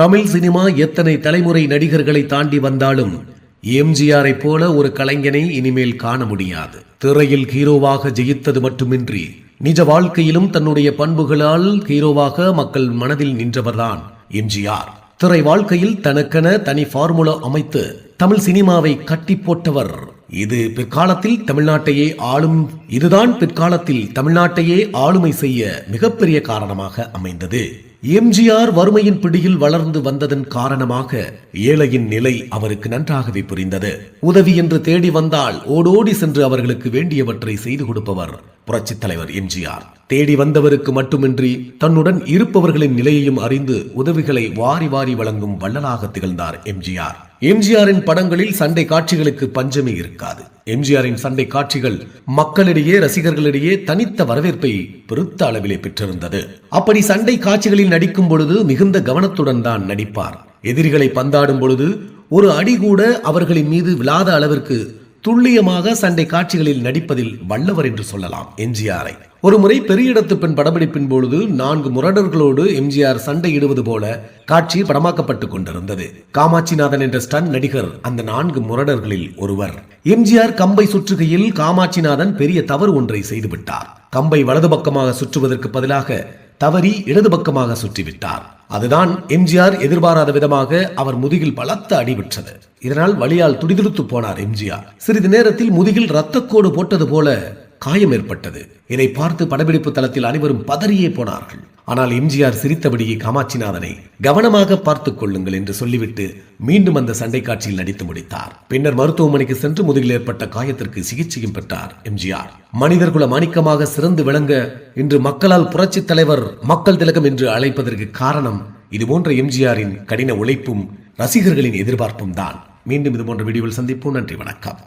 Tamil cinema எத்தனை தலைமுறை நடிகர்களை தாண்டி வந்தாலும் எம்ஜிஆரை போல ஒரு கலைஞனை இனிமேல் காண முடியாது. திரையில் ஹீரோவாக ஜெயித்தது மட்டுமின்றி நிஜ வாழ்க்கையிலும் தன்னுடைய பண்புகளால் ஹீரோவாக மக்கள் மனதில் நின்றவர்தான் எம்ஜிஆர். திரை வாழ்க்கையில் தனக்கென தனி ஃபார்முலா அமைத்து தமிழ் சினிமாவை கட்டி போட்டவர் இது பிற்காலத்தில் தமிழ்நாட்டையே ஆளும் இதுதான் பிற்காலத்தில் தமிழ்நாட்டையே ஆளுமை செய்ய மிகப்பெரிய காரணமாக அமைந்தது. எம்ஜிஆர் வறுமையின் பிடியில் வளர்ந்து வந்ததன் காரணமாக ஏழையின் நிலை அவருக்கு நன்றாகவே புரிந்தது. உதவி என்று தேடி வந்தால் ஓடோடி சென்று அவர்களுக்கு வேண்டியவற்றை செய்து கொடுப்பவர் புரட்சி தலைவர் எம்ஜிஆர். தேடி வந்தவருக்கு மட்டுமின்றி தன்னுடன் இருப்பவர்களின் நிலையையும் அறிந்து உதவிகளை வாரி வாரி வழங்கும் வள்ளலாக திகழ்ந்தார் எம்ஜிஆர். எம்ஜிஆரின் படங்களில் சண்டை காட்சிகளுக்கு பஞ்சமே இருக்காது. எம்ஜிஆரின் சண்டை காட்சிகள் மக்களிடையே ரசிகர்களிடையே தனித்த வரவேற்பை பெருத்த அளவிலே பெற்றிருந்தது. அப்படி சண்டை காட்சிகளில் நடிக்கும் பொழுது மிகுந்த கவனத்துடன் தான் நடிப்பார். எதிரிகளை பந்தாடும் பொழுது ஒரு அடி கூட அவர்களின் மீது விழாத அளவிற்கு துல்லியமாக சண்டை காட்சிகளில் நடிப்பதில் வல்லவர் என்று சொல்லலாம் எம்ஜிஆரை. ஒரு முறை பெரிய இடத்து பெண் படப்பிடிப்பின் பொழுது நான்கு முரடர்களோடு எம்ஜிஆர் சண்டையிடுவது போல காட்சி படமாக்கப்பட்டுக் கொண்டிருந்தது. காமாட்சிநாதன் என்ற ஸ்டன் நடிகர் அந்த நான்கு முரடர்களில் ஒருவர். எம்ஜிஆர் கம்பை சுற்றுகையில் காமாட்சிநாதன் பெரிய தவறு ஒன்றை செய்துவிட்டார். கம்பை வலது பக்கமாக சுற்றுவதற்கு பதிலாக தவறி இடது பக்கமாக சுற்றிவிட்டார். அதுதான் எம்ஜிஆர் எதிர்பாராத விதமாக அவர் முதுகில் பலத்த அடிபட்டது இதனால் வலியால் துடிதுடித்து போனார் எம்ஜிஆர். சிறிது நேரத்தில் முதுகில் ரத்தக்கோடு போட்டது போல காயம் ஏற்பட்டது. இதை பார்த்து படப்பிடிப்பு தளத்தில் அனைவரும் பதறியே போனார்கள். ஆனால் எம்ஜிஆர் சிரித்தபடியே காமாட்சிநாதனை கவனமாக பார்த்துக் கொள்ளுங்கள் என்று சொல்லிவிட்டு மீண்டும் அந்த சண்டை காட்சியில் நடித்து முடித்தார். பின்னர் மருத்துவமனைக்கு சென்று முதுகில் ஏற்பட்ட காயத்திற்கு சிகிச்சையும் பெற்றார் எம்ஜிஆர். மனிதர்குல மாணிக்கமாக சிறந்து விளங்க இன்று மக்களால் புரட்சித் தலைவர் மக்கள் திலகம் என்று அழைப்பதற்கு காரணம் இதுபோன்ற எம்ஜிஆரின் கடின உழைப்பும் ரசிகர்களின் எதிர்பார்ப்பும் தான். மீண்டும் இது போன்ற வீடியோவில் சந்திப்போம். நன்றி வணக்கம்.